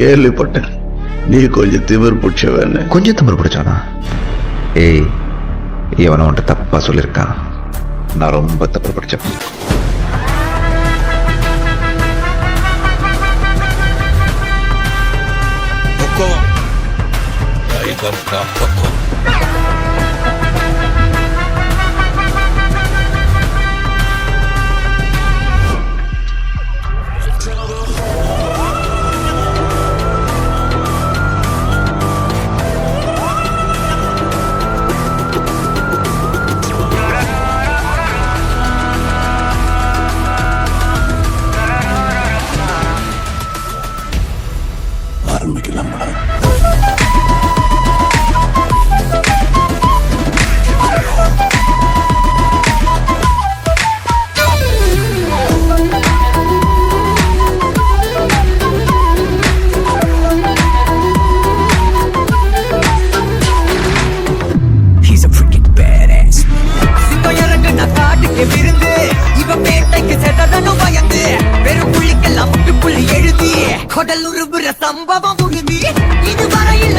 கேள்விப்பட்டேன். நீ கொஞ்சம் திமிர் பிடிச்சவன்னு கொஞ்சம் திமிர் பிடிச்சானா ஏய் இவனை உன்ட்ட தப்பா சொல்லியிருக்கான். நான் ரொம்ப தப்பு பிடிச்சேன் பக்கம் ஆரம்பிக்கலாமா உடல் உருபுற சம்பவம் உறுதி இதுவரையில்